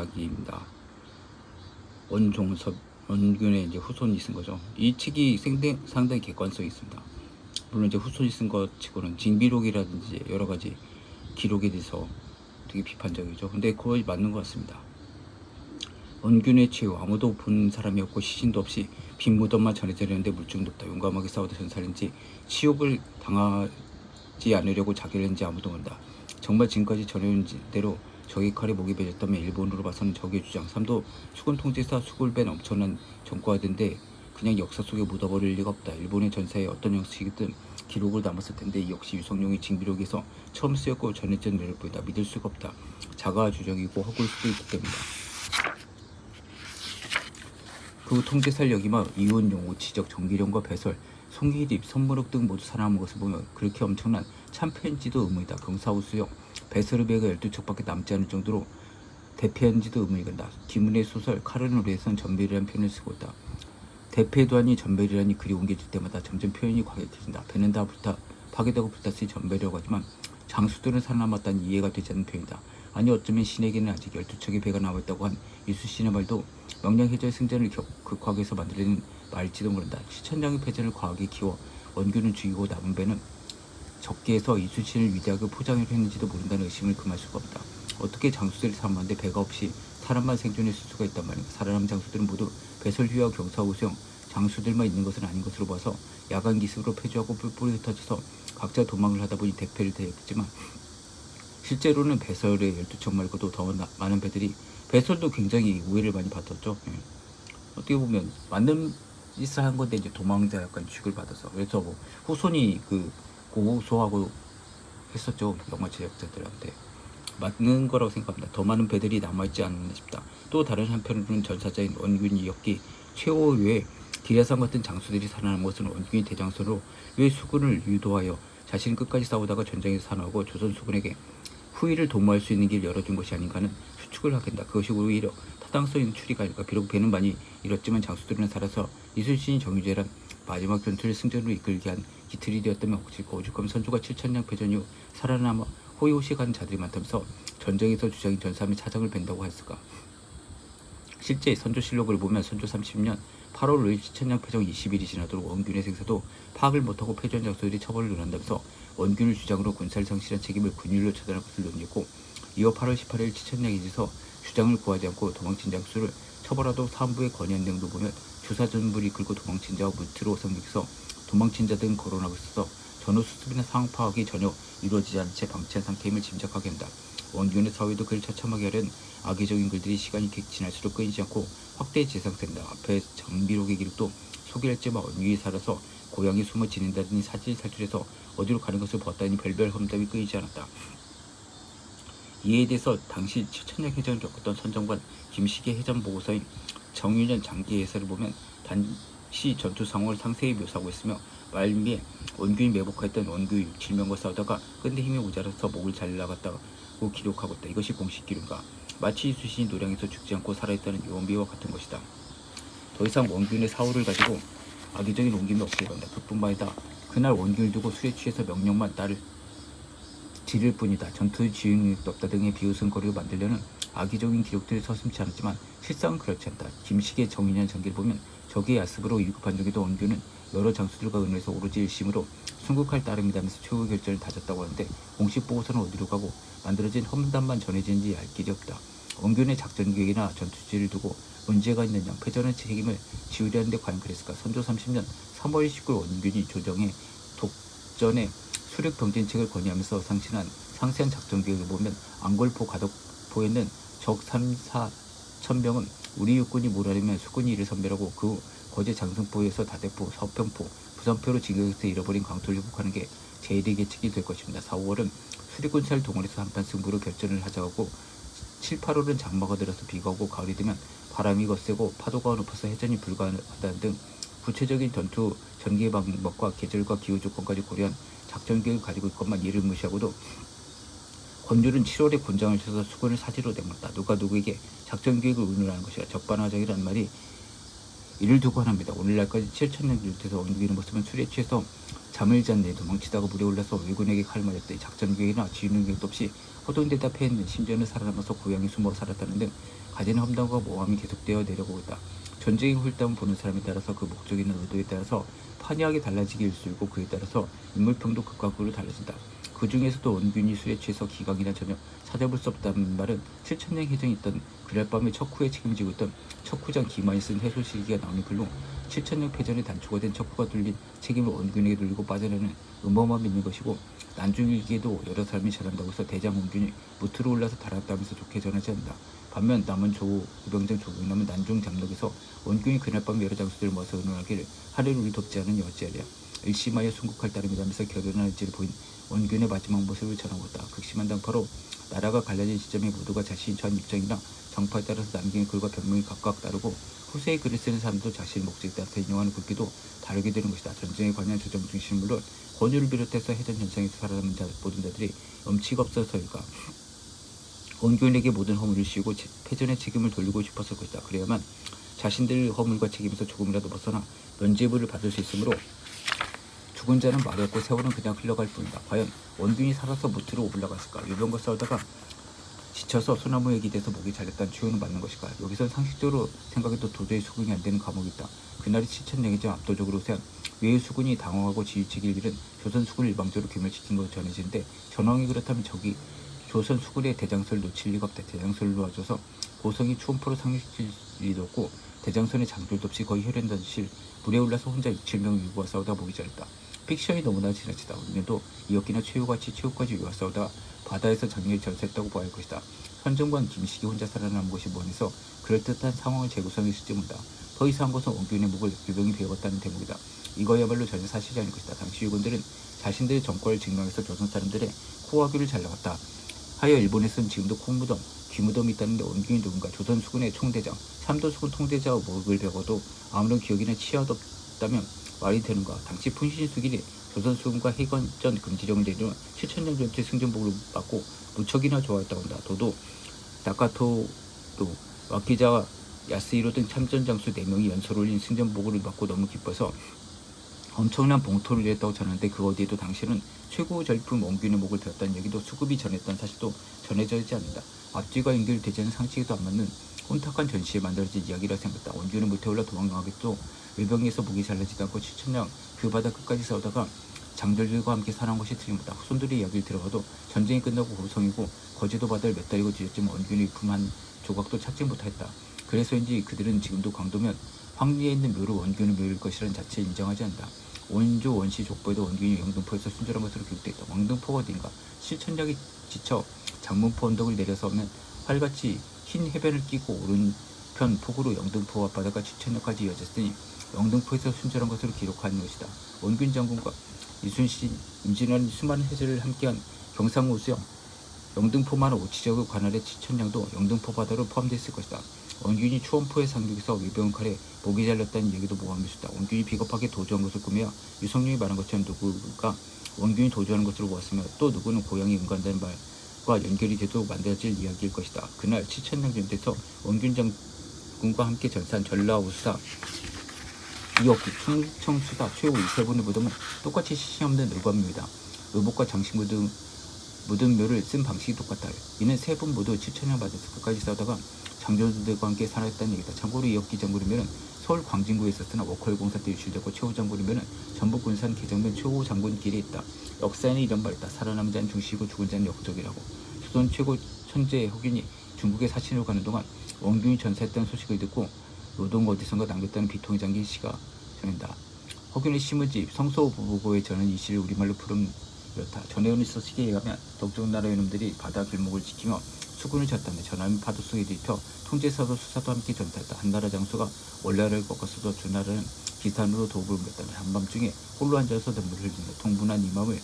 이야기입니다. 원종섭 원균의 이제 후손이 쓴 거죠. 이 책이 상당히, 상당히 객관성이 있습니다. 물론 이제 후손이 쓴 것 치고는 징비록이라든지 여러 가지 기록에 대해서 되게 비판적이죠. 근데 거의 맞는 것 같습니다. 원균의 최후 아무도 본 사람이 없고 시신도 없이 빈 무덤만 전해져 있는데 물증도 없다. 용감하게 싸우다 전사했는지 치욕을 당하지 않으려고 자결 했는지 아무도 모른다. 정말 지금까지 전해온 대로 적의 칼에 목이 베졌다면 일본으로 봐서는 적의 주장 3도 수군 통제사 수굴 뺀 엄청난 전과하던데 그냥 역사 속에 묻어버릴 리가 없다. 일본의 전사에 어떤 형식이든 기록을 남았을 텐데 이 역시 유성룡이 징비록에서 처음 쓰였고 전해진 내를 보이다. 믿을 수가 없다. 자가 주장이고 허구일 수도 있기 때문이다. 그 통제살 여기마 이혼용, 오치적, 정기령과 배설, 송기립, 선무록 등 모두 살아남은 것을 보면 그렇게 엄청난 참편지도 의문이다. 경사우수형, 배설의배가 12척밖에 남지 않을 정도로 대패한지도 의문이 간다. 김은의 소설 카르노 레에선 전별이라는 표현을 쓰고 있다. 대패도하니 전별이라니 글이 옮겨질 때마다 점점 표현이 과격해진다. 배는 다 불타 파괴되고 불탔으니 전별이라고 하지만 장수들은 살아남았다는 이해가 되지 않는 표현이다. 아니 어쩌면 신에게는 아직 12척의 배가 남아있다고 한 이수신의 말도 명량해저의 승전을 격- 극화해서 만들어낸 말일지도 모른다. 시천장의 패전을 과하게 키워 원균은 죽이고 남은 배는 적게에서 이수신을 위대하게 포장을 했는지도 모른다는 의심을 금할 수가 없다. 어떻게 장수들이 살아남는데 배가 없이 사람만 생존했을 수가 있단 말인가. 살아남은 장수들은 모두 배설휘와 경사우수형 장수들만 있는 것은 아닌 것으로 봐서 야간 기습으로 폐주하고 뿔뿔이 흩어져서 각자 도망을 하다 보니 대패를 대했지만 실제로는 배설의 12척 말고도 더 나- 많은 배들이 배설도 굉장히 우회를 많이 받았죠. 예. 어떻게 보면 맞는 짓을 한 건데 이제 도망자 약간 취급을 받아서 그래서 뭐 후손이 그 고소하고 했었죠 영화 제작자들한테 맞는 거라고 생각합니다. 더 많은 배들이 남아있지 않나 싶다. 또 다른 한편으로는 전사자인 원균이 엽기 최후의 기라상 같은 장수들이 살아남은 것은 원균이 대장수로 왜 수군을 유도하여 자신은 끝까지 싸우다가 전장에서 살아나고 조선 수군에게 후위를 도모할 수 있는 길을 열어준 것이 아닌가는 추측을 하겠다. 그것이 오히려 타당성 있는 추리가 아닐까. 비록 배는 많이 잃었지만 장수들은 살아서 이순신이 정유재란 마지막 전투를 승전으로 이끌게 한 기틀이 되었다면 억지고 오죽하면 선조가 7천량 패전 이후 살아남아 호의호식 하는 자들이 많다면서 전쟁에서 주장인 전사함이 차장을 벤다고 했을까. 실제 선조실록을 보면 선조 30년 8월 5일 시천량 패정 20일이 지나도록 원균의 생사도 파악을 못하고 패전 장소들이 처벌을 논한다면서 원균을 주장으로 군사를 상실한 책임을 군율로 처단할 것을 논의했고 이어 8월 18일 치천량에서 주장을 구하지 않고 도망친 장수를 처벌하도 사안부에 건의한 내용도 보면 주사 전부를 이끌고 도망친 자와 무트로 상륙해서 도망친 자 등 거론하고 있어서 전후 수습이나 상황 파악이 전혀 이루어지지 않은 채 방치한 상태임을 짐작하게 한다. 원균의 사회도 그를 처참하게 하려는 악의적인 글들이 시간이 지날수록 끊이지 않고 확대 재생된다. 앞에 장비록의 기록도 소개할 때만 원균이 살아서 고향에 숨어 지낸다더니 사질 살출해서 어디로 가는 것을 보았다니 별별 험담이 끊이지 않았다. 이에 대해서 당시 천년 해전을 겪었던 선정관 김식의 해전 보고서인 정유년 장기 해설을 보면 당 시 전투 상황을 상세히 묘사하고 있으며 말미에 원균이 매복했던 원규 6, 7명과 싸우다가 끝내 힘이 모자라서 목을 잘 나갔다고 기록하고 있다. 이것이 공식 기록인가? 마치 이수신이 노량에서 죽지 않고 살아있다는 요원비와 같은 것이다. 더 이상 원균의 사후를 가지고 악의적인 옮김이 없길 바란다. 그뿐만 아니라 그날 원균을 두고 술에 취해서 명령만 따를 지를 뿐이다. 전투 지휘능력도 없다 등의 비웃음거리를 만들려는 악의적인 기록들이 서슴지 않았지만 실상은 그렇지 않다. 김식의 정인현 전기를 보면 적의 야습으로 위급한 적에도 원균은 여러 장수들과 의논해서 오로지 일심으로 순국할 따름이다면서 최후 결전을 다졌다고 하는데 공식 보고서는 어디로 가고 만들어진 험담만 전해지는지 알 길이 없다. 원균의 작전 계획이나 전투 지를 두고 문제가 있느냐 패전의 책임을 지우려는데 과연 그랬을까? 선조 30년 3월 19일 원균이 조정에 독전에 수륙 병진책을 건의하면서 상신한 상세한 작전 계획을 보면 안골포 가덕포에는 적 3, 4 천병은 우리 육군이 몰아내면 수군이 이를 선별하고 그 후 거제 장승포에서 다대포, 서평포, 부산포로 진격해서 잃어버린 광토를 회복하는 게 제1의 계책이 될 것입니다. 4, 5월은 수리군사를 동원해서 한판 승부로 결전을 하자고 7, 8월은 장마가 들어서 비가 오고 가을이 되면 바람이 거세고 파도가 높아서 해전이 불가하다는 등 구체적인 전투 전개 방법과 계절과 기후 조건까지 고려한 작전 계획을 가지고 있건만 이를 무시하고도 권율은 7월에 군장을 쳐서 수군을 사지로 내몰았다. 누가 누구에게 작전 계획을 의논하는 것이라 적반하장이라는 말이 이를 두고 하나입니다. 오늘날까지 7천년 유태에서 원균의 모습은 술에 취해서 잠을 잔내 도망치다가 물에 올라서 왜군에게 칼 맞았더니 작전 계획이나 지휘는 계획도 없이 허둥대다 패했는 심지어는 살아남아서 고향에 숨어 살았다는 등 가진 험담과 모함이 계속되어 내려오고 있다. 전쟁의 훌담을 보는 사람에 따라서 그 목적이나 의도에 따라서 판이하게 달라지게 일수이고 그에 따라서 인물평도 극과 극으로 달라진다. 그 중에서도 원균이 술에 취해서 기강이나 전혀 찾아볼 수 없다는 말은 7천년 해정이 있던 그날 밤에 척후에 책임지고 있던 척후장 기만이 쓴 해소실기가 나오는 글로 7천년 패전에 단초가 된 척후가 돌린 책임을 원균에게 돌리고 빠져나는 음모만 믿는 것이고 난중일기에도 여러 사람이 전한다고 해서 대장 원균이 무트로 올라서 달았다면서 좋게 전하지 않는다. 반면 남은 조 우병장 조경남은 난중 장록에서 원균이 그날 밤 여러 장수들을 모아서 의논하기를 하루를 우리 돕지 않으니 어찌하랴 일심하여 순국할 따름이라면서 결연할지를 보인 원균의 마지막 모습을 전하고 있다. 극심한 당파로 나라가 갈라진 시점에 모두가 자신이 처한 입장이나 정파에 따라서 남긴 글과 변명이 각각 다르고 후세의 글을 쓰는 사람도 자신의 목적에 따라서 인용하는 글귀도 다르게 되는 것이다. 전쟁에 관한 조정 중심은 물론 권유를 비롯해서 해전 전쟁에서 살아남은 자, 모든 자들이 엄치가 없어서일까 원균에게 모든 허물을 씌우고 제- 패전의 책임을 돌리고 싶었을 것이다. 그래야만 자신들 허물과 책임에서 조금이라도 벗어나 면죄부를 받을 수 있으므로 죽은 자는 말이 없고 세월은 그냥 흘러갈 뿐이다. 과연 원균이 살아서 무트로 올라갔을까? 유병과 싸우다가 지쳐서 소나무에 기대서 목이 잘렸다는 추론은 맞는 것일까? 여기선 상식적으로 생각해도 도저히 수긍이 안 되는 과목이 있다. 그날이 7천년이자 압도적으로 우세한 외의 수군이 당황하고 지휘책일 일은 조선 수군을 일방적으로 괴멸시킨 것으로 전해지는데 전황이 그렇다면 저기 조선 수군의 대장소를 놓칠 리가 없다. 대장소를 놓아줘서 고성이 추원포로 상륙칠 리도 없고 대장선의 장졸도 없이 거의 혈연단실 물에 올라서 혼자 6, 7명 유구와 싸우다 목이 잘렸다. 픽션이 너무나 지나치다. 우리도 이었기나 최후같이 최후까지 유와 싸우다 바다에서 장렬히 전세했다고 봐야 할 것이다. 선정관 김식이 혼자 살아남은 것이 뭐해서 그럴듯한 상황을 재구성했을지 모른다. 더 이상한 것은 원균의 목을 유병이 베었다는 대목이다. 이거야말로 전혀 사실이 아닐 것이다. 당시 유군들은 자신들의 정권을 증명해서 조선 사람들의 코와규를 잘 나갔다. 하여 일본에서는 지금도 콩무덤, 귀무덤이 있다는데 원균이 누군가 조선 수군의 총대장, 삼도 수군 통대자와 목을 베고도 아무런 기억이나 치아도 없다면 말이 되는가. 당시 푼신수길이 조선 수군과 해관전 금지령을 내리면 7천년 전투의 승전복을 받고 무척이나 좋아했다고 한다. 도도 나카토도 와키자와 야스히로 등 참전 장수 4명이 연설 올린 승전복을 받고 너무 기뻐서 엄청난 봉토를 냈다고 전하는데 그 어디에도 당시는 최고 절품 원균의 목을 들었다는 얘기도 수급이 전했다는 사실도 전해져 있지 않는다. 앞뒤가 연결되지 않은 상식에도 안 맞는 혼탁한 전시에 만들어진 이야기라 생각했다. 원균은 못해 올라 도망가겠도 외병에서 목이 잘라지지 않고 7천년 그 바다 끝까지 싸우다가 장졸들과 함께 살아온 것이 틀림없다. 후손들의 이야기를 들어봐도 전쟁이 끝나고 고성이고 거제도 바다를 몇 달이고 뒤졌지만 원균의 유품 한 조각도 찾지 못했다. 그래서인지 그들은 지금도 광도면 황리에 있는 묘를 원균의 묘일 것이라는 자체를 인정하지 않는다. 원조 원시 족보에도 원균이 영등포에서 순절한 것으로 기록되어 있다. 왕등포가 어딘가 실천력이 지쳐 장문포 언덕을 내려서면 활같이 흰 해변을 끼고 오른편 폭으로 영등포 앞바다가 지천역까지 이어졌으니 영등포에서 순절한 것으로 기록한 것이다. 원균 장군과 이순신, 임진왜란 수많은 해제를 함께한 경상우 수영, 영등포만 오치적의 관할의 지천량도 영등포 바다로 포함됐을 것이다. 원균이 추원포의 상륙에서 외병 칼에 목이 잘렸다는 얘기도 모함일 수 있다. 원균이 비겁하게 도주한 것을 꾸며 유성룡이 말한 것처럼 누구가 원균이 도주하는 것으로 보았으며 또 누구는 고향이 응간다는 말과 연결이 돼도 만들어질 이야기일 것이다. 그날 7천년 전대에서 원균 장군과 함께 전사한 전라우수사 이옥기 충청수사 최후 이세 분의 무덤은 똑같이 시시 없는 의관묘이다. 의복과 장식 무덤 무덤묘를 쓴 방식이 똑같다. 이는 세 분 모두 7천년 받아서 끝까지 싸우다가 장교들과 함께 살아있다는 얘기다. 참고로 이옥기 장군이면 서울 광진구에 있었으나 워커일 공사 때 유출되고 최후 장군이면 전북 군산 개정면 최후 장군길에 있다. 역사에는 이런 말 있다. 살아남은 자는 중시고 죽은 자는 역적이라고. 조선 최고 천재 혹인이 중국에 사신으로 가는 동안 원균이 전사했다는 소식을 듣고 노동 어디선가 남겼다는 비통이 잠긴 시가 전한다. 허균의 시문집 성소 부부고에 저는 이 시를 우리말로 푸른 이렇다. 전해오는 소식에 의하면 동쪽 나라 의 놈들이 바다 길목을 지키며 수군을 쳤다며 전함이 파도 속에 뒤터 통제사도 수사도 함께 전타했다. 한 나라 장수가 원래를 꺾었어도 두 나라는 기산으로 도움을 옮겼다며 한밤중에 홀로 앉아서 눈물을 흘린다. 통분한 이 마음을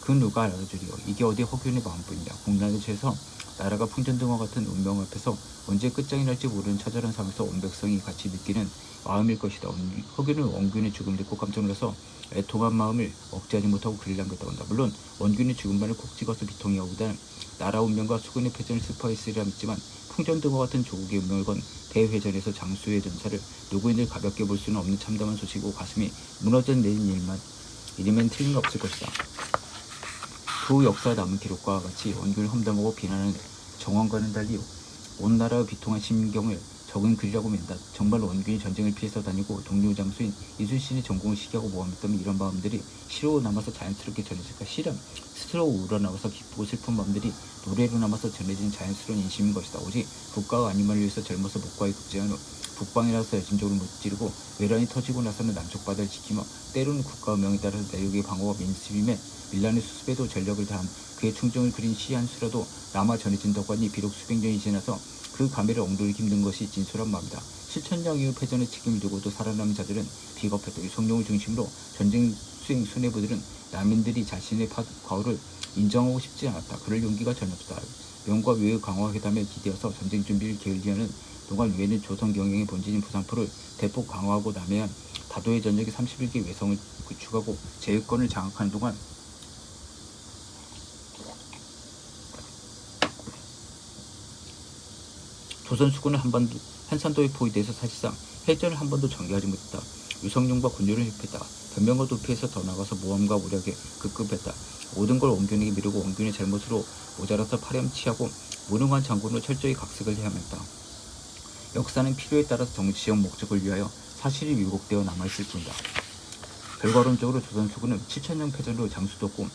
그 누가 알아주리요. 이게 어디 허균의 마음뿐이냐. 국난의 죄에서 나라가 풍전등과 같은 운명 앞에서 언제 끝장이 날지 모르는 처절한 상황에서 온 백성이 같이 느끼는 마음일 것이다. 원- 허균은 원균의 죽음 듣고 깜짝 놀라서 애통한 마음을 억제하지 못하고 그를 남겼다고 한다. 물론 원균의 죽음만을 콕 찍어서 비통이 하고보다는 나라 운명과 수군의 패전을 슬퍼했으리라 믿지만 풍전 등과 같은 조국의 운명을 건 대회전에서 장수의 전사를 누구인들 가볍게 볼 수는 없는 참담한 소식이고 가슴이 무너져 내린 일만 일이면 틀린 거 없을 것이다. 그 역사 남은 기록과 같이 원균을 험담하고 비난하는 정황과는 달리 온 나라의 비통한 심경을 적은 글이라고 믿다. 정말 원균이 전쟁을 피해서 다니고 동료 장수인 이순신의 전공을 시기하고 모함했다면 이런 마음들이 시로 남아서 자연스럽게 전해질까? 실은 스스로 우러나와서 기쁘고 슬픈 마음들이 노래로 남아서 전해진 자연스러운 인심인 것이다. 오직 국가가 아님을 위해서 젊어서 목과에 급제한 후 북방이라서 열심적으로 무찌르고 외란이 터지고 나서는 남쪽 바다를 지키며 때로는 국가 명에 따라서 내륙의 방어와 민습임에 밀란의 수습에도 전력을 다한 그의 충정을 그린 시 한 수라도 남아 전해진 덕관이 비록 수백 년이 지나서 그 감회를 엉도리 힘든 것이 진솔한 마음이다. 실천량 이후 패전의 책임을 두고도 살아남은 자들은 비겁했다. 유성룡을 중심으로 전쟁 수행 수뇌부들은 남인들이 자신의 파- 과오를 인정하고 싶지 않았다. 그럴 용기가 전혀 없다. 명과 외의 강화 회담에 기대어서 전쟁 준비를 게을리하는 동안 외는 조선 경영의 본진인 부산포를 대폭 강화하고 남해안 다도해 전역에 31개 외성을 구축하고 제휴권을 장악하는 동안 조선 수군은 한반도 한산도에 포위돼서 사실상 해전을 한 번도 전개하지 못했다. 유성룡과 군주를 협했다. 변명과 도피해서 더 나가서 모함과 무력에 급급했다. 모든 걸 원균에게 미루고 원균의 잘못으로 모자라서 파렴치하고 무능한 장군으로 철저히 각색을 해야 했다. 역사는 필요에 따라서 정치적 목적을 위하여 사실이 왜곡되어 남아있을 뿐이다. 결과론적으로 조선 수군은 7천년 패전으로 장수됐고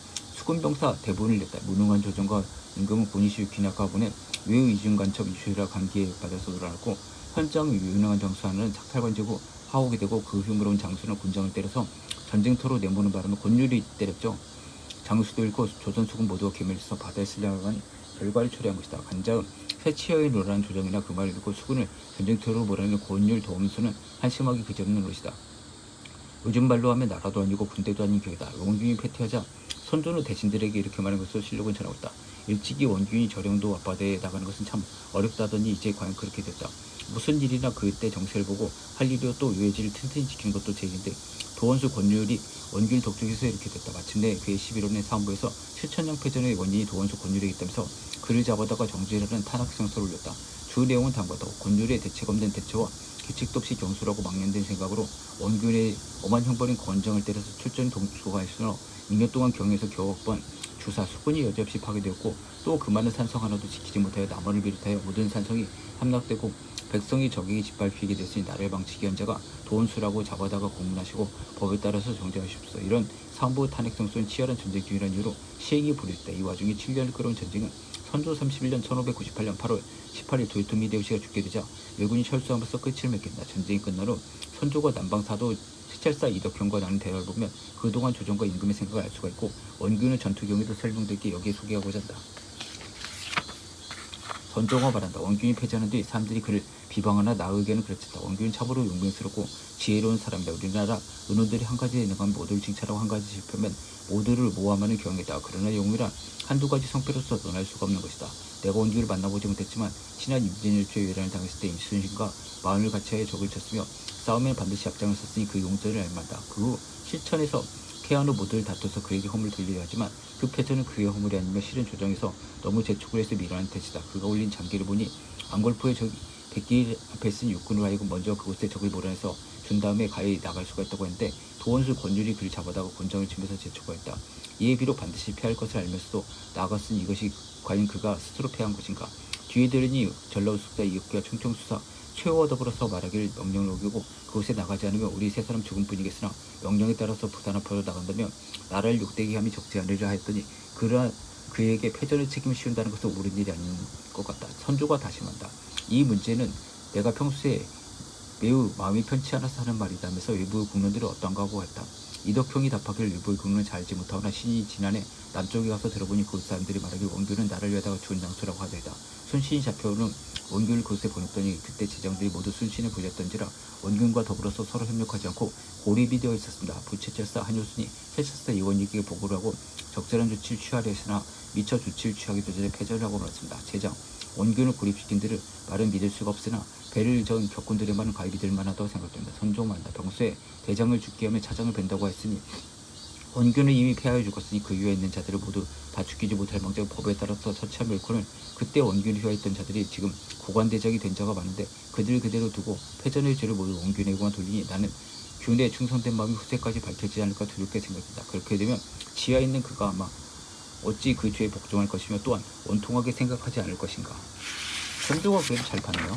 수군병사 대부분을 냈다. 무능한 조정과 임금은 유키나카 보낸 외의 이중 간첩 이슈라 감기에 받아서 놀아났고 현장 유능한 장수하는 착탈관제고 하옥이 되고 그 흉으로운 장수는 군장을 때려서 전쟁터로 내모는 바람에 권율이 때렸죠. 장수도 잃고 조선 수군 모두가 괴멸해서 바다에 쓸려간 결과를 초래한 것이다. 간자음 새치어의 노란 조정이나 그 말을 듣고 수군을 전쟁터로 몰아내는 권율 도움수는 한심하게 그저없는 것이다. 요즘 말로 하면 나라도 아니고 군대도 아닌 격이다. 원균이 패퇴하자 선조는 대신들에게 이렇게 말한 것으로 실록은 전하고 있다. 일찍이 원균이 저령도 앞바다에 나가는 것은 참 어렵다더니 이제 과연 그렇게 됐다. 무슨 일이나 그때 정세를 보고 할 일이요 또 유해지를 튼튼히 지킨 것도 제 일인데 도원수 권율이 원균 독촉에서 이렇게 됐다. 마침내 그의 11원의 사원부에서 7천년 패전의 원인이 도원수 권율이겠다면서 그를 잡아다가 정지라는 탄핵성서를 올렸다. 주 내용은 다음과다. 권율의 대책 없는 대처와 규칙도 없이 경수라고 망연된 생각으로 원균의 엄한 형벌인 권정을 때려서 출전 동수가 했으나 2년 동안 경에서 겨우 억번 주사 수군이 여지없이 파괴되었고 또 그 많은 산성 하나도 지키지 못하여 남원을 비롯하여 모든 산성이 함락되고 백성이 적에게 짓밟히게 됐으니 나를 방치기 현자가 도원수라고 잡아다가 공문하시고 법에 따라서 정죄하시옵소서 이런 상부 탄핵성소는 치열한 전쟁 중이라는 이유로 시행이 불일다 이 와중에 7년을 끌어온 전쟁은 선조 31년 1598년 8월 18일 도요토미 히데요시가 죽게 되자 왜군이 철수함으로써 끝을 맺겠다. 전쟁이 끝난 후 선조가 남방 사도 시찰사 이덕형과 나눈 대화를 보면 그동안 조정과 임금의 생각을 알 수가 있고 원균의 전투 경위도 설명되게 여기에 소개하고자 한다. 선조가 말한다. 원균이 패전한 뒤 사람들이 그를 비방하나 나에게는 그렇다. 원균은 참으로 용맹스럽고 지혜로운 사람이다. 우리나라 은원들이 한 가지 내가면 모두를 칭찬하고 한 가지 실패하면 모두를 모함하는 경이다. 그러나 용이란 한두 가지 성패로서 논할 수가 없는 것이다. 내가 원균을 만나보지 못했지만 지난 임진일주에 외란을 당했을 때 임순신과 마음을 같이 하여 적을 쳤으며 싸움에 반드시 앞장을 섰으니 그 용전을 알만다. 그 후 실천에서 후 모두를 다퉈서 그에게 허물 돌리려 하지만 그 패전은 그의 허물이 아니며 실은 조정에서 너무 재촉을 해서 밀어낸 탓이다. 그가 올린 장기를 보니 안골포의 적이 백길 앞에 쓴 육군을 하여금 먼저 그곳에 적을 몰아내서 준 다음에 가히 나갈 수가 있다고 했는데 도원수 권율이 그를 잡아다가 곤장을 치면서 재촉하였다. 이에 비록 반드시 피할 것을 알면서도 나갔으니 이것이 과연 그가 스스로 패한 것인가? 뒤에 들으니 전라우 숙사 이육기와 충청수사 최호와 더불어서 말하기를 명령을 어기고 그곳에 나가지 않으면 우리 세 사람 죽음뿐이겠으나 명령에 따라서 부산 앞으로 나간다면 나라를 욕되게 함이 적지 않으리라 했더니 그러한 그에게 패전의 책임을 씌운다는 것은 옳은 일이 아닌 것 같다. 선조가 다시 말한다. 이 문제는 내가 평소에 매우 마음이 편치 않아서 하는 말이다면서 외부 국민들이 어떤가 하고 했다. 이덕형이 답하기를 일부의 국민은 잘 알지 못하거나 신이 지난해 남쪽에 가서 들어보니 그 사람들이 말하길 원규는 나를 위하다가 죽은 장수라고 하더이다. 손신이 잡혀오는 원균을 그곳에 보냈더니 그때 제장들이 모두 순신을 부렸던지라 원균과 더불어서 서로 협력하지 않고 고립이 되어 있었습니다. 부채철사 한효순이 해철사 이원익에게 보고를 하고 적절한 조치를 취하려 했으나 미처 조치를 취하기 도 전에 패전을 하고 말았습니다. 제장 원균을 고립시킨 들을 말은 믿을 수가 없으나 배를 전 격군들에만 가입이 될 만하다고 생각됩니다. 선종만다 병수에 대장을 죽게 하면 차장을 벤다고 했으니 원균은 이미 폐하여 죽었으니 그 위에 있는 자들을 모두 다 죽이지 못할 망정 법에 따라서 처치한 멸코는 그때 원균을 휘하였던 자들이 지금 고관대장이 된 자가 많은데 그들 그대로 두고 패전의 죄를 모두 원균에게만 돌리니 나는 균에 충성된 마음이 후세까지 밝혀지지 않을까 두렵게 생각된다. 그렇게 되면 지하에 있는 그가 아마 어찌 그 죄에 복종할 것이며 또한 원통하게 생각하지 않을 것인가. 선조가 그래도 잘 봤네요.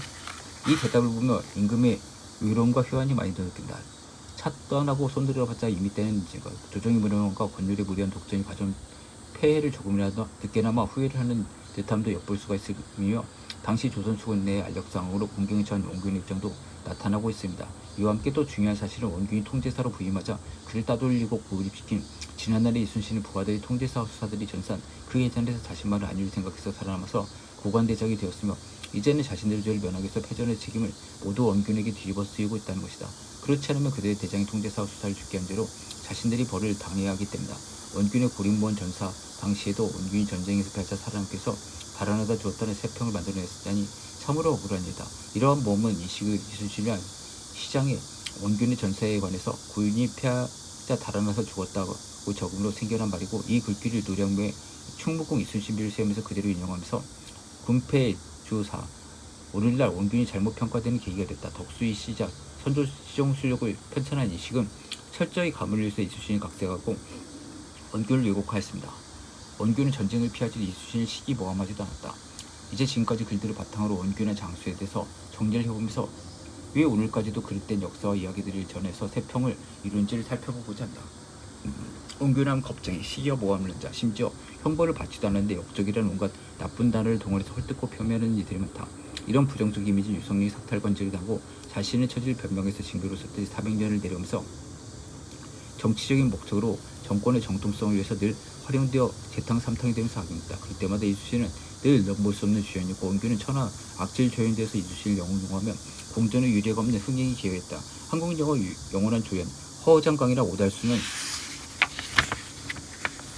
이 대답을 보며 임금의 의로움과 효안이 많이 느낀다. 차 떠나고 손들어 봤자 이미 때는 제가 조정의 무능함과 권율에 무리한 독전이 가져온 폐해를 조금이라도 늦게나마 후회를 하는 듯함도 엿볼 수가 있으며 당시 조선 수군 내 알력상으로 공경에 처한 원균의 입장도 나타나고 있습니다. 이와 함께 또 중요한 사실은 원균이 통제사로 부임하자 그를 따돌리고 고립시킨 지난날의 이순신의 부하들이 통제사 수사들이 전산 그 예전에서 자신만을 안위를 생각해서 살아남아서 고관대장이 되었으며 이제는 자신들의 죄를 면하기 위해서 패전의 책임을 모두 원균에게 뒤집어 쓰이고 있다는 것이다. 그렇지 않으면 그들의 대장이 통제사 수사를 죽게 한 대로 자신들이 벌을 당해야 하기 때문이다. 원균의 고립무원 전사 당시에도 원균이 전쟁에서 패자 위해서 달아나다 주었다는 세평을 만들어냈으니 참으로 억울한 일이다. 이러한 몸은 이 시의 이순신이란 시장의 원균의 전사에 관해서 구윤이 패하자 달아나서 죽었다고 적음으로 생겨난 말이고 이 글귀를 노량묘의 충무공 이순신비를 세우면서 그대로 인용하면서 군패 주사 오늘날 원균이 잘못 평가되는 계기가 됐다. 덕수의 시작 선조 시정 수력을 편찬한 이 식은 철저히 가문을 위해서 이순신이 각색하고 원균을 왜곡하였습니다. 원균은 전쟁을 피하지 이순신을 시기 모함하지도 않았다. 이제 지금까지 글들을 바탕으로 원균의 장수에 대해서 정리를 해보면서 왜 오늘까지도 그릇된 역사와 이야기들을 전해서 세평을 이룬지를 살펴보고자 한다. 원균함 겁쟁이, 시기와 모함을 자, 심지어 형벌을 받지도 않았는데 역적이라는 온갖 나쁜 단어를 동원해서 헐뜯고 폄훼하는 이들이 많다. 이런 부정적 이미지 유성룡이 삭탈관절을 당하고 자신의 처지를 변명해서 썼듯이 400년을 내려오면서 정치적인 목적으로 정권의 정통성을 위해서 늘 활용되어 재탕 삼탕이 되면서 악용했다. 그럴 때마다 이수신은 늘 넘볼 수 없는 주연이고 원균은 천하 악질 조연돼서 이수신을 영웅하며 공전의 유례가 없는 흥행이 기여했다. 한국 영화 유- 영원한 조연 허장강이나 오달수는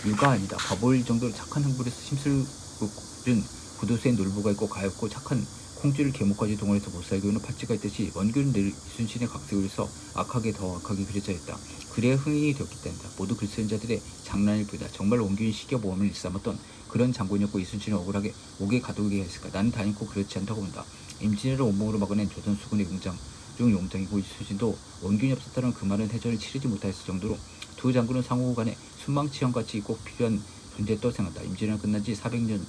유가 아니다. 바보일 정도로 착한 흥부에서 심술은 구도수에 놀부가 있고 가엾고 착한 콩쥐를 계목까지 동원해서 못 살게 하는 파치가 있듯이 원균은 늘 이순신의 각색을 해서 악하게 더 악하게 그려져 있다. 그래야 흥행이 되었기 때문이다. 모두 글 쓰는 자들의 장난일 뿐이다. 정말 원균이 시겨 모험을 일삼았던 그런 장군이었고 이순신은 억울하게 옥에 가두게 했을까? 나는 다행코 그렇지 않다고 본다. 임진왜를 온몸으로 막아낸 조선 수군의 용장 중 용장이고 이순신도 원균이 없었다는 그 말은 해전을 치르지 못했을 정도로 두 장군은 상호 간에 순망치형같이 꼭 필요한 존재였다고 생각한다. 임진왜란 끝난 지 400년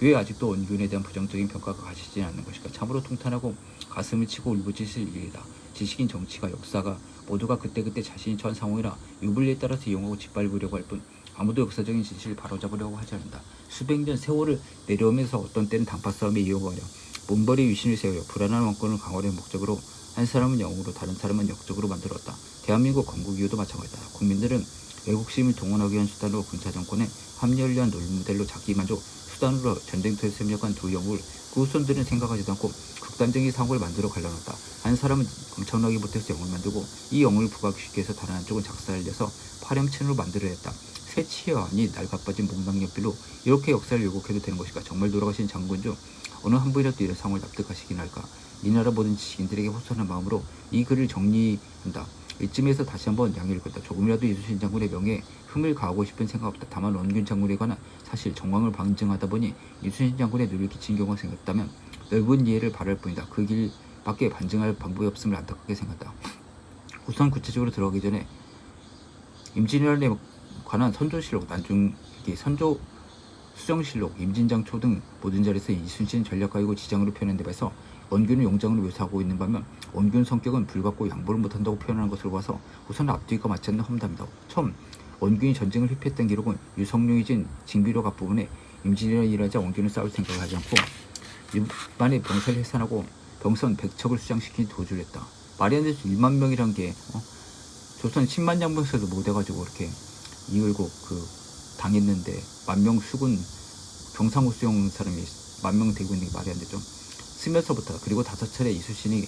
왜 아직도 원균에 대한 부정적인 평가가 가시지 않는 것일까? 참으로 통탄하고 가슴을 치고 울부짖을 일이다. 지식인 정치가 역사가 모두가 그때그때 자신이 처한 상황이나 유불리에 따라서 이용하고 짓밟으려고 할 뿐 아무도 역사적인 진실을 바로잡으려고 하지 않는다. 수백 년 세월을 내려오면서 어떤 때는 당파 싸움에 이용하려 몸벌이 위신을 세우여 불안한 왕권을 강화하는 목적으로 한 사람은 영으로 다른 사람은 역적으로 만들었다. 대한민국 건국 이후도 마찬가지다. 국민들은 외국심을 동원하기 위한 수단으로 군사정권에 합리화를 위한 롤모델로 자기 만족 수단으로 전쟁터에서 협력한 두 영웅을 그 후손들은 생각하지도 않고 극단적인 상황을 만들어 갈라놨다. 한 사람은 엄청나게 못해서 영을 만들고 이 영을 부각시키기 위해서 다른 한쪽은 작사를 내서 파렴치으로 만들어냈다. 새치어 아니 낡아빠진 몽당연필로 이렇게 역사를 왜곡해도 되는 것일까? 정말 돌아가신 장군 중 어느 한 분이라도 이런 상황을 납득하시긴 할까? 이 나라 모든 지식인들에게 호소하는 마음으로 이 글을 정리한다. 이쯤에서 다시 한번 양해를 건다. 조금이라도 이수신 장군의 명예에 흠을 가하고 싶은 생각 없다. 다만 원균 장군에 관한 사실 정황을 방증하다 보니 이순신 장군의 뇌를 끼친 경우가 생겼다면 넓은 이해를 바랄 뿐이다. 그 길밖에 반증할 방법이 없음을 안타깝게 생각한다. 우선 구체적으로 들어가기 전에 임진왜란에 관한 선조실록, 난중기 선조 수정실록, 임진장초 등 모든 자리에서 이순신 전략가이고 지장으로 표현한 데 봐서 원균을 용장으로 묘사하고 있는 반면 원균 성격은 불같고 양보를 못한다고 표현하는 것으로 봐서 우선 앞뒤가 맞지 않는 험담이다. 처음 원균이 전쟁을 회피했던 기록은 유성룡이 진 징비록 앞부분에 임진왜란이 일어나자 원균은 싸울 생각을 하지 않고 일반의 병사를 해산하고 병선 100척을 수장시킨 도주를 했다. 말이 안 되죠. 1만 명이란 게 어? 조선 10만 장병서도 못해가지고 이렇게 이을고 그 당했는데 만명 수군 경상우 수용 사람이 만명 되고 있는 게 말이 안 되죠. 쓰면서부터 그리고 다섯 차례 이수신이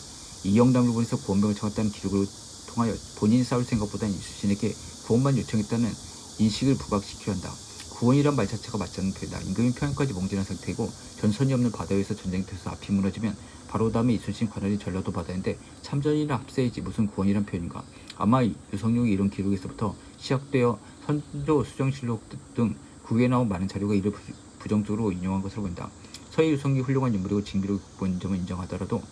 보내서 구원병을 청했다는 기록을 통하여 본인이 싸울 생각보다는 이수신에게 구원만 요청했다는 인식을 부각시켜야 한다. 구원이란 말 자체가 맞지 않는 표현이다. 임금이 평양까지 몽진한 상태이고 전선이 없는 바다 위에서 전쟁터에서 앞이 무너지면 바로 다음에 이순신 관할이 전라도 바다인데 참전이나 합세이지 무슨 구원이란 표현인가. 아마 유성룡이 이런 기록에서부터 시작되어 선조 수정실록 등 국에 나온 많은 자료가 이를 부- 부정적으로 인용한 것으로 보인다. 서해 유성이 훌륭한 인물이고 징비록 본 점은 인정하더라도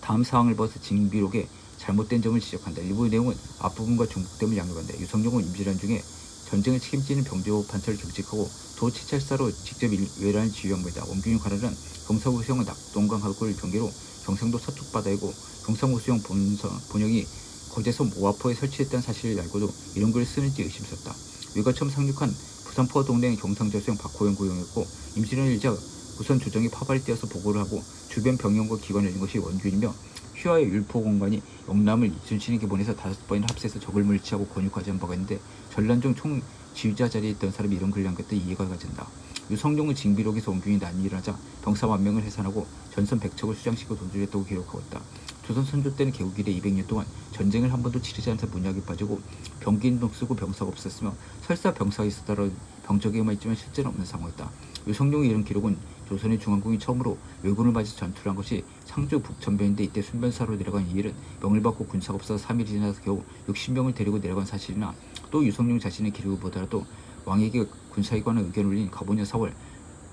다음 사항을 봐서 징비록에 잘못된 점을 지적한다. 일부 내용은 앞부분과 중복됨을 양육한다. 유성룡은 임진왜란 중에 전쟁을 책임지는 병조 판서를 경직하고 도치찰사로 직접 일- 외란을 지휘한 것이다. 원균이 관할은 경상우수영은 낙동강 하구를 경계로 경상도 서쪽 바다이고 경상우수영 본서, 본영이 거제서 모아포에 설치했다는 사실을 알고도 이런 글을 쓰는지 의심스럽다. 위가 처음 상륙한 부산포 동맹 경상저수영 박호영 고용이었고 임진왜란 일자 우선 조정이 파발이 뛰어서 보고를 하고 주변 병영과 기관을 열린 것이 원균이며 휘하의 율포 공관이 영남을 이순신에게 보내서 다섯 번이나 합세해서 적을 물리치하고 권육하지 않은 바가 있는데 전란종 총 지휘자 자리에 있던 사람이 이런 글을 남겼다 이해가 가진다. 유성룡은 징비록에서 원균이 난이 일어나자 병사 만 명을 해산하고 전선 백척을 수장시키고 도주했다고 기록하고 있다. 조선 선조 때는 개국 이래 200년 동안 전쟁을 한 번도 치르지 않아서 문약에 빠지고 병기인동 쓰고 병사가 없었으며 설사 병사가 있었더라도 병적에만 있지만 실제는 없는 상황이었다. 유성룡의 이런 기록은 조선의 중앙군이 처음으로 왜군을 맞아 전투를 한 것이 상주 북천변인데 이때 순변사로 내려간 이 일은 명을 받고 군사가 없어서 3일이 지나서 겨우 60명을 데리고 내려간 사실이나 또 유성룡 자신의 기록을 보더라도 왕에게 군사기관의 의견을 올린 가보년 4월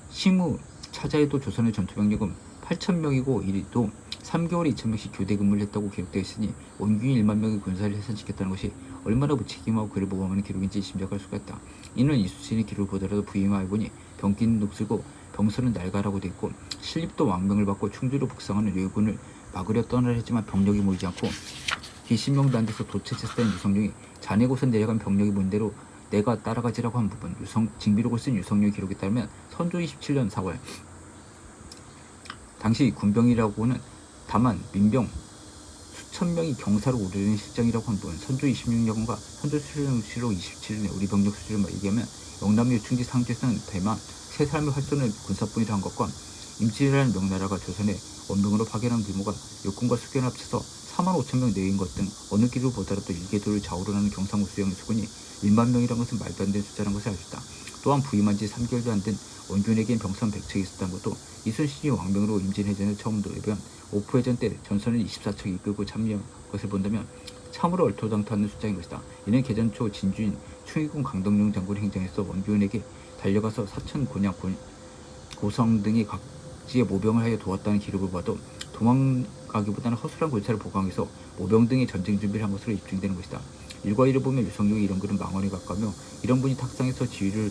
시무 차자에도 조선의 전투병력은 8천명이고 이리도 3개월에 2천명씩 교대 근무를 했다고 기록되어 있으니 원균이 1만 명의 군사를 해산시켰다는 것이 얼마나 무책임하고 그를 보고하는 기록인지 짐작할 수가 있다. 이는 이수신의 기록을 보더라도 부임하여 보니 병기는 녹슬고 병선은 날가라고 돼 있고 신립도 왕명을 받고 충주로 북상하는 왜군을 막으려 떠나려 했지만 병력이 모이지 않고 기신명도 안 돼서 도체체스된 유성룡이 자네 곳은 내려간 병력이 뭔대로 내가 따라가지라고 한 부분 유성 징비록을 쓴 유성룡의 기록에 따르면 선조 27년 4월. 당시 군병이라고는 다만 민병 수천 명이 경사로 오르는 실정이라고 한 부분 선조 26년과 선조 수령실록 27년에 우리 병력 수준을 얘기하면 영남 요 충지 상주에서는 대만 세 사람의 활동을 군사뿐이라 한 것과 임진왜란 명나라가 조선에 원병으로 파견한 규모가 육군과 수견을 합쳐서 4만 5천 명 내외인 것 등 어느 길로 보더라도 일개도를 좌우로 나는 경상우 수영의 수군이 1만 명이란 것은 말도 안 되는 숫자라는 것을 알 수 있다. 또한 부임한 지 3개월도 안 된 원균에겐 병선 100척이 있었다는 것도 이순신이 왕명으로 임진해전을 처음 도입한 오프해전 때 전선을 24척 이끌고 참여한 것을 본다면 참으로 얼토당토하는 숫자인 것이다. 이는 개전 초 진주인 충의군 강덕룡 장군의 행정에서 원균에게 달려가서 사천 곤- 고성 등이 각지에 모병을 하여 도왔다는 기록을 봐도 도망가기보다는 허술한 군사를 보강해서 모병 등의 전쟁 준비를 한 것으로 입증되는 것이다. 일과 이를 보면 유성룡이 이런 글은 망언에 가까우며 이런 분이 탁상에서 지휘를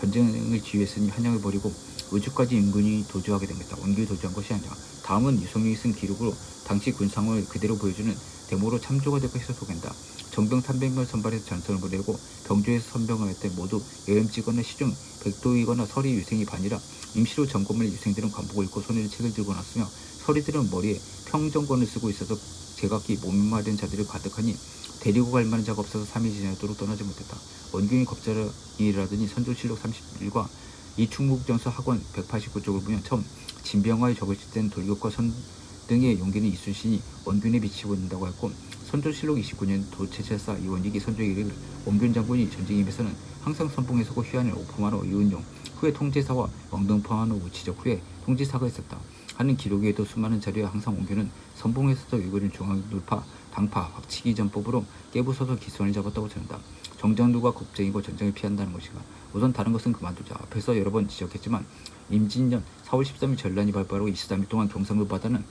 전쟁을 지휘했으니 한양을 버리고 의주까지 임군이 도주하게 된 것이다. 원균이 도주한 것이 아니라 다음은 유성룡이 쓴 기록으로 당시 군 상황을 그대로 보여주는 데모로 참조가 될 것이라 소개한다. 정병 300명 선발해서 전선을 보내고 병조에서 선병을 할때 모두 여염지거나 시중 백도이거나 서리 유생이 반이라 임시로 점검을 유생들은 관복을 입고 손에 책을 들고 났으며 서리들은 머리에 평정권을 쓰고 있어서 제각기 몸마른 자들이 가득하니 데리고 갈 만한 자가 없어서 3일 지나도록 떠나지 못했다. 원균이 겁자이라더니 선조실록 31과 이충국전서 학원 189쪽을 보면 처음 진병화에 적을 땐 돌격과 선 등의 용기는 이순신이 원균에 비치고 있다고 했고 선조실록 29년 도체찰사 이원익이 선조에게 원균 장군이 전쟁 임에서는 항상 선봉에 서고 휘하는 오포만호 이운용 후에 통제사와 왕등포만호 우치적 후에 통제사가 있었다. 하는 기록에도 수많은 자료에 항상 원균은 선봉에서도 외국인 중앙 돌파 당파 확치기 전법으로 깨부숴서 기선을 잡았다고 전한다. 정장누가 겁쟁이고 전쟁을 피한다는 것인가 우선 다른 것은 그만두자. 앞에서 여러 번 지적했지만 임진년 4월 13일 전란이 발발하고 23일 동안 경상도 바다는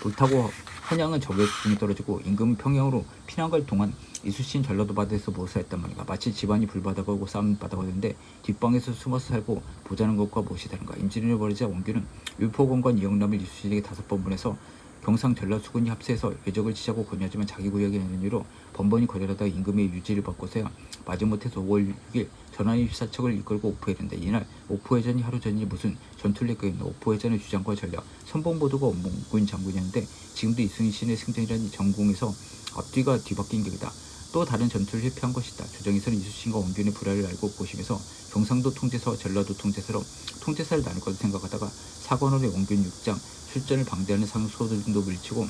불타고 한양은 적의 수준이 떨어지고 임금은 평양으로 피난 갈 동안 이수신 전라도 바다에서 무엇을 했단 말인가. 마치 집안이 불바다가 오고 싸움 바다가 되는데 뒷방에서 숨어서 살고 보자는 것과 무엇이 다른가. 임진왜를 벌이자 원균은 율포공관 이영남을 이수신에게 다섯 번 보내서 경상 전라 수군이 합세해서 외적을 치자고 권유하지만 자기 구역에 있는 이유로 번번이 거절하다가 임금의 유지를 받고서야 마지못해서 5월 6일 전환이 14척을 이끌고 오포해전다. 이날 오포해전이 하루 전이 무슨 전투를 냈겠노 오포해전의 주장과 전략 선봉 보도가 원군 장군이었는데 지금도 이순신의 승전이라니 전공에서 앞뒤가 뒤바뀐 격이다. 또 다른 전투를 회피한 것이다. 조정에서는 이수신과 원균의 불화를 알고 보시면서 경상도 통제서와 전라도 통제서로 통제사를 나눌 것을 생각하다가 사관원의 원균 6장 출전을 방대하는 상소들도 물리치고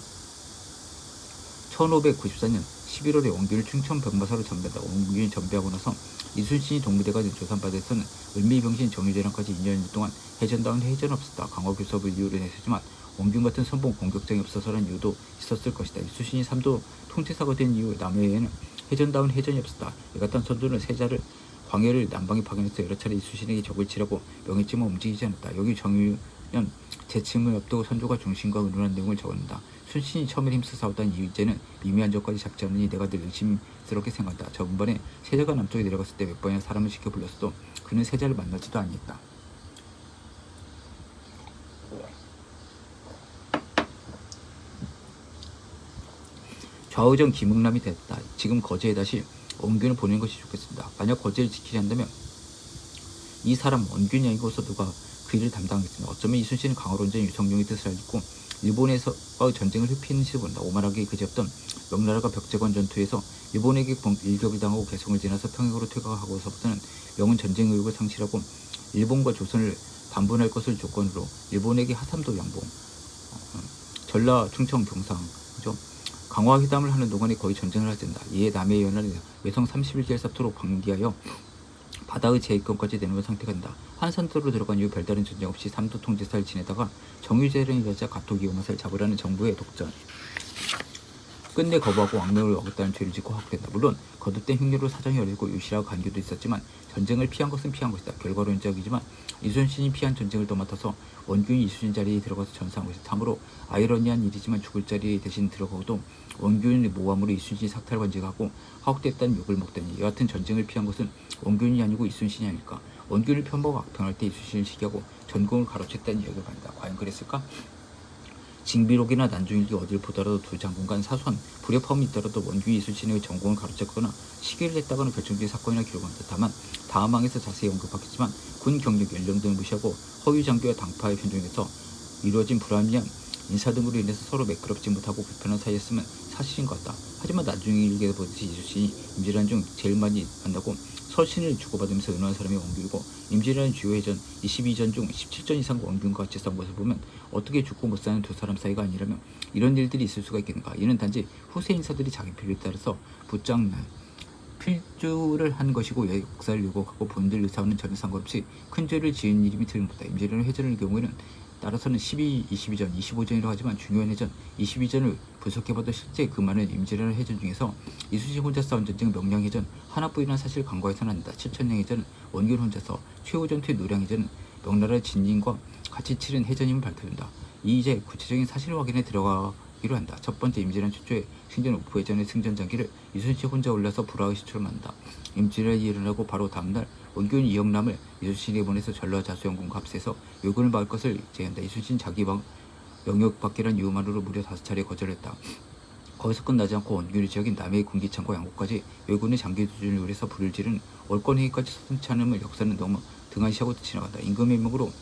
1594년 11월에 원균을 충청 병마사로 전배한다. 원균이 전배하고 나서 이순신이 동무대가 된 조선바다에서는 을미병신 정유재랑까지 2년 동안 해전당은 해전 없었다. 강화 교섭을 이유로 했지만 원균 같은 선봉 공격장이 없어서라는 이유도 있었을 것이다. 이순신이 삼도 통치사가 된 이후 남해에는 해전다운 해전이 없었다. 이 같은 선조는 세자를 광해를 남방에 파견해서 여러 차례 이수신에게 적을 치라고 명했지만 움직이지 않았다. 여기 정유연 재침을 앞두고 선조가 중심과 의논한 내용을 적었다. 순신이 처음에 힘써 싸웠던 이유제는 미미한 적까지 잡지 않으니 내가 늘 의심스럽게 생각한다. 저번에 세자가 남쪽에 내려갔을 때 몇 번이나 사람을 시켜 불렀어도 그는 세자를 만나지도 아니했다. 좌우정 김응남이 됐다. 지금 거제에 다시 원균을 보내는 것이 좋겠습니다. 만약 거제를 지키지 않는다면 이 사람 원균이 아니고서 누가 그 일을 담당하겠습니다. 어쩌면 이순신은 강화론전 유성룡의 뜻을 알고 일본에서 전쟁을 회피했는지도 모른다. 오만하게 그지없던 명나라가 벽제관 전투에서 일본에게 봉- 일격을 당하고 개성을 지나서 평양으로 퇴각하고서부터는 명은 전쟁 의욕을 상실하고 일본과 조선을 반분할 것을 조건으로 일본에게 하삼도 양봉, 어, 전라, 충청, 경상? 강화 회담을 하는 동안에 거의 전쟁을 하게 된다. 이에 남해의 연안에 외성 31개월 사토로 방기하여 바다의 제이권까지 내놓은 상태가 된다. 한산도로 들어간 이후 별다른 전쟁 없이 삼도 통제사를 지내다가 정유재를 여자 가토기 오마사를 잡으라는 정부의 독전. 끝내 거부하고 왕명을 어겼다는 죄를 짓고 하게 된다. 물론 거듭된 흉내로 사정이 어리고 유실하고 간교도 있었지만 전쟁을 피한 것은 피한 것이다. 결과로 인적이지만 이순신이 피한 전쟁을 도맡아서 원균이 이순신 자리에 들어가서 전사한 것이다. 참으로 아이러니한 일이지만 죽을 자리에 대신 들어가고도 원균의 모함으로 이순신이 삭탈 관직하고 하옥됐다는 욕을 먹다니 여하튼 전쟁을 피한 것은 원균이 아니고 이순신이 아닐까. 원균을 편보고 악평할 때 이순신을 시기하고 전공을 가로챘다는 이야기가 간다. 과연 그랬을까? 징비록이나 난중일기 어딜 보더라도 두 장군 간 사소한 불협화음이 있더라도 원규 이순신의 전공을 가로챘거나 시기를 했다거나 결정적인 사건이나 기록한다. 다만 다음 항에서 자세히 언급하겠지만 군 경력 연령 등을 무시하고 허위 장교와 당파의 편중에서 이루어진 불합리한 인사 등으로 인해서 서로 매끄럽지 못하고 불편한 사이였으면 사실인 것 같다. 하지만 나중에 일기에 보듯이 이순신이 임진왜란 중 제일 많이 만나고 서신을 주고받으면서 의논한 사람이 원균이고 임진왜란 주요 해전 22전 중 17전 이상 원균과 같이 싸운 것을 보면 어떻게 죽고 못 사는 두 사람 사이가 아니라면 이런 일들이 있을 수가 있겠는가 이는 단지 후세 인사들이 자기 필요에 따라서 붙장날 필주를 한 것이고 역사를 요구하고 본들 의사와는 전혀 상관없이 큰 죄를 지은 일임이 것다. 임진왜란 해전의 경우에는 따라서는 12, 22전, 25전이라고 하지만 중요한 해전 22전을 분석해봐도 실제 그 많은 임진왜란 해전 중에서 이순신 혼자 싸운 전쟁 명량해전 하나뿐이라는 사실을 간과해서는 안 된다. 칠천량해전은 원균 혼자서 최후 전투의 노량해전은 명나라 진진과 같이 치른 해전임을 밝혀준다. 이 이제 구체적인 사실 확인에 들어가기로 한다. 첫 번째 임진왜란 최초의 승전 오프해전의 승전 장기를 이순신 혼자 올라서 불화의 시초로 만다. 임진왜란이 일어나고 바로 다음날 원균 이영남을 이순신이 보내서 전라 자수영군과 합세해서 요군을 막을 것을 제한다. 이순신 자기 방 영역 밖이란 이유만으로 무려 다섯 차례 거절했다. 거기서 끝나지 않고 원균의 지역인 남해의 군기창과 양국까지 외군의 장기 두준을 요해서 불을 지른 월권회의까지 서슴치 않음을 역사는 너무 등한시하고 지나간다. 임금의 명으로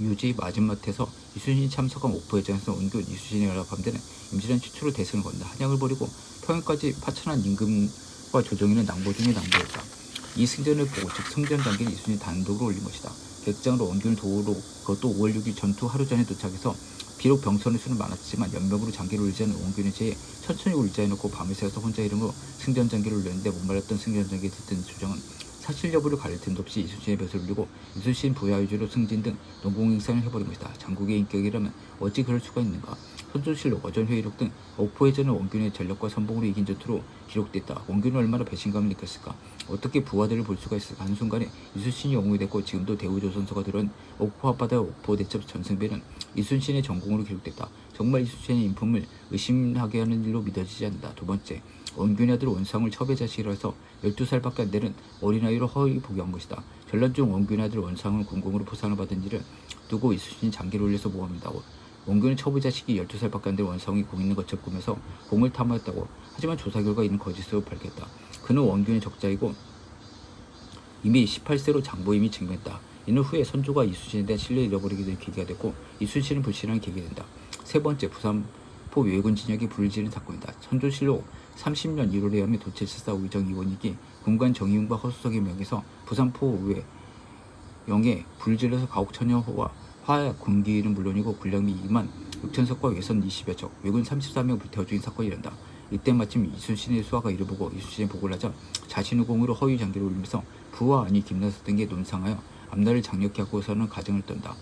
유지 마지못해서 이순신이 참석한 옥포회전에서 원균 이순신이 연합함대는 임진왜란 최초로 대승을 건다. 한양을 버리고 평양까지 파천한 임금과 조정이는 낭보 중에 낭보였다. 이 승전을 보고 즉 승전 단계는 이순신이 단독으로 올린 것이다. 백장으로 원균을 도우로 그것도 5월 6일 전투 하루 전에 도착해서 비록 병선의 수는 많았지만 연명으로 장기를 올리지 않은 원균의 제에 천천히 올자 해놓고 밤을 새워서 혼자 이름으로 승전 장기를 올렸는데 못 말렸던 승전 장기에 듣던 조정은 사실 여부를 가릴 틈도 없이 이순신의 벼슬을 올리고 이순신 부하 위주로 승진 등 농공행상을 해버린 것이다. 장국의 인격이라면 어찌 그럴 수가 있는가? 선조실록, 어전회의록 등 옥포해전은 원균의 전력과 선봉으로 이긴 전투로 기록됐다. 원균은 얼마나 배신감을 느꼈을까? 어떻게 부하들을 볼 수가 있을까? 한순간에 이순신이 영웅이 됐고 지금도 대우조선서가 들어온 옥포 앞바다 옥포 대첩 전승배는 이순신의 전공으로 기록됐다. 정말 이순신의 인품을 의심하게 하는 일로 믿어지지 않는다. 두 번째, 원균의 아들 원상을 첩의 자식이라 해서 12살밖에 안 되는 어린아이로 허위 복용한 것이다. 전란 중 원균의 아들 원상을 군공으로 포상을 받은 일을 두고 이순신이 장기를 올려서 모함한다. 원균의 첩의 자식이 12살밖에 안 된 원상이 공 있는 것처럼 꾸며서 공을 탐하였다고 하지만 조사 결과 이는 거짓으로 밝혔다. 그는 원균의 적자이고 이미 18세로 장보임이 증명했다. 이는 후에 선조가 이순신에 대한 신뢰를 잃어버리게 된 계기가 됐고 이순신을 불신하는 계기가 된다. 세 번째 부산 부산포 외군 진영에 불을 지른 사건이다. 선조실록 30년 1월에 하며 도체칠사 의정 이원익이 군관 정의용과 허수석의 명에서 부산포 외 영에 불질러서 가옥처녀와 화약 군기는 물론이고 군량미 2만 6천석과 외선 20여 척, 외군 34명 불태워 죽인 사건이 일어난다. 이때 마침 이순신의 수하가 이를 보고 이순신의 보고를 하자 자신의 공으로 허위 장기를 올리면서 부하 아니 김나서 등에 논상하여 앞날을 장력케 하고서는 가정을 떤다.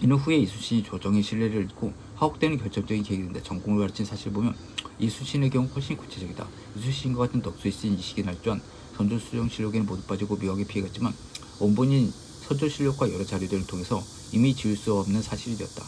이는 후에 이순신이 조정의 신뢰를 잃고 하옥되는 결정적인 된다. 전공을 가르친 사실을 보면 이순신의 경우 훨씬 구체적이다. 이순신과 같은 덕수에 쓰인 이식이 날 또한 선조수정실록에는 모두 빠지고 묘하게 피해갔지만 원본인 선조실록과 여러 자료들을 통해서 이미 지울 수 없는 사실이 되었다.